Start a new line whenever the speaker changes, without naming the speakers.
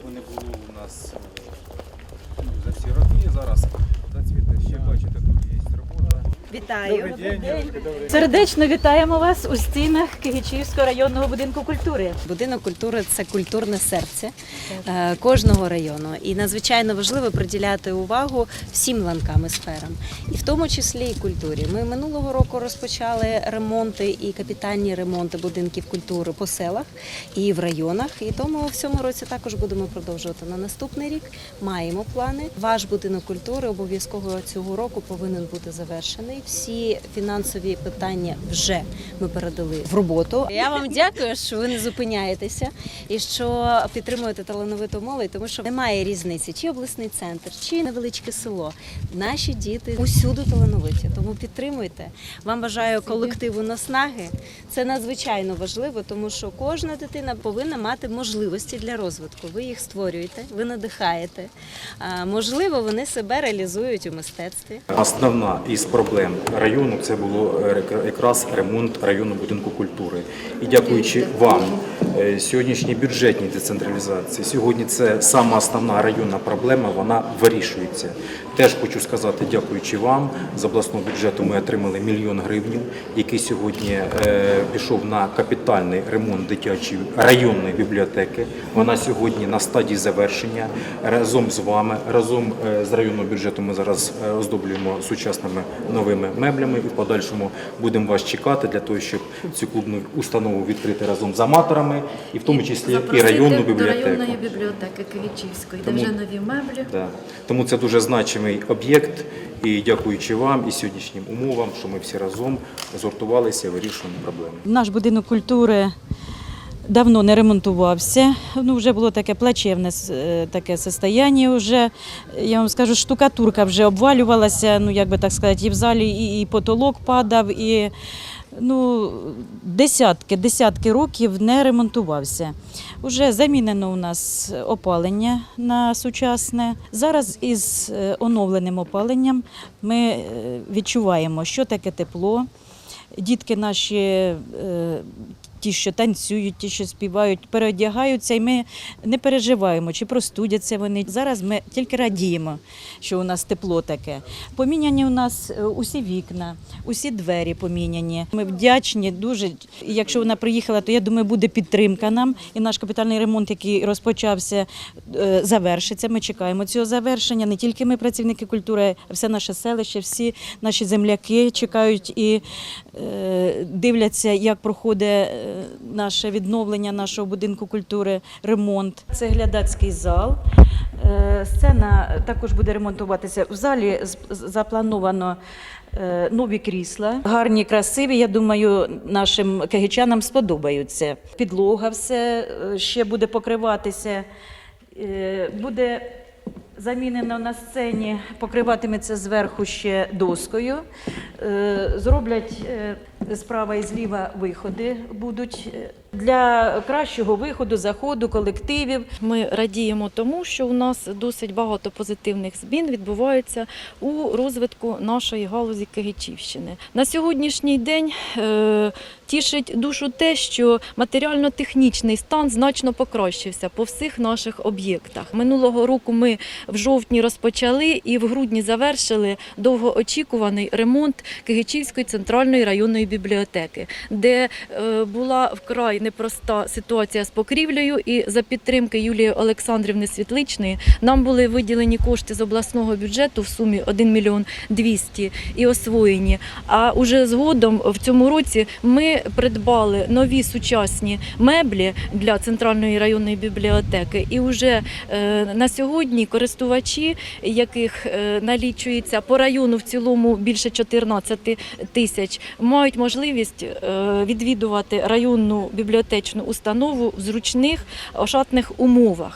такого не було у нас е, за всі роки. Зараз
Вітаю.
Сердечно вітаємо вас у стінах Кигичівського районного будинку культури.
Будинок культури це культурне серце е, кожного району. І надзвичайно важливо приділяти увагу всім ланкам і сферам, і в тому числі і культурі. Ми минулого року розпочали ремонти і капітальні ремонти будинків культури по селах і в районах. І тому в цьому році також будемо продовжувати на наступний рік. Маємо плани. Ваш будинок культури обов'язково цього року повинен бути завершений. Всі фінансові питання вже ми передали в роботу. Я вам дякую, що ви не зупиняєтеся і що підтримуєте талановиту молодь, тому що немає різниці, чи обласний центр, чи невеличке село. Наші діти усюди талановиті, тому підтримуйте. Вам бажаю колективу наснаги. Це надзвичайно важливо, тому що кожна дитина повинна мати можливості для розвитку. Ви їх створюєте, ви надихаєте. Можливо, вони себе реалізують у мистецтві.
Основна із проблем району це було е, якраз ремонт районного будинку культури. І дякуючи вам, сьогоднішній бюджетній децентралізації, сьогодні це сама основна районна проблема, вона вирішується. Теж хочу сказати, дякуючи вам, з обласного бюджету ми отримали мільйон гривень, який сьогодні е, пішов на капітальний ремонт дитячої районної бібліотеки. Вона сьогодні на стадії завершення разом з вами, разом е, з районним бюджетом ми зараз е, оздоблюємо сучасними новими меблями і в подальшому будемо вас чекати для того, щоб цю клубну установу відкрити разом з аматорами, і в тому числі і
і
районну
до районної бібліотеки Київчівської, де вже нові меблі.
Да. Тому це дуже значимий об'єкт. І дякуючи вам і сьогоднішнім умовам, що ми всі разом згуртувалися вирішуємо проблеми.
Наш будинок культури давно не ремонтувався. Ну, вже було таке плачевне е, таке состояние. Вже, я вам скажу, штукатурка вже обвалювалася, ну як би так сказати, і в залі, і, і потолок падав, і ну, десятки, десятки років не ремонтувався. Уже замінено у нас опалення на сучасне. Зараз із е, оновленим опаленням ми е, відчуваємо, що таке тепло. Дітки наші, ті, що танцюють, ті, що співають, переодягаються, і ми не переживаємо, чи простудяться вони. Зараз ми тільки радіємо, що у нас тепло таке. Поміняні у нас е, усі вікна, усі двері поміняні. Ми вдячні дуже. Якщо вона приїхала, то я думаю, буде підтримка нам. І наш капітальний ремонт, який розпочався, е, завершиться. Ми чекаємо цього завершення. Не тільки ми, працівники культури, а все наше селище, всі наші земляки чекають і е, дивляться, як проходить наше відновлення нашого будинку культури, ремонт. Це глядацький зал. Е, Сцена також буде ремонтуватися. В залі заплановано е, нові крісла, гарні, красиві. Я думаю, нашим кагичанам сподобаються. Підлога все е, ще буде покриватися. Буде замінено на сцені, покриватиметься зверху ще доскою. Зроблять справа і зліва виходи будуть для кращого виходу, заходу колективів.
Ми радіємо тому, що у нас досить багато позитивних змін відбувається у розвитку нашої галузі Кигичівщини. На сьогоднішній день е, тішить душу те, що матеріально-технічний стан значно покращився по всіх наших об'єктах. Минулого року ми в жовтні розпочали і в грудні завершили довгоочікуваний ремонт Кигичівської центральної районної бібліотеки, де е, була вкрай непроста ситуація з покрівлею. І за підтримки Юлії Олександрівни Світличної нам були виділені кошти з обласного бюджету в сумі 1 мільйон 200 і освоєні. А уже згодом в цьому році ми придбали нові сучасні меблі для центральної районної бібліотеки. І вже е, на сьогодні користувачі, яких е, налічується по району в цілому більше 14 тисяч, мають можливість е, відвідувати районну бібліотечну установу в зручних ошатних умовах.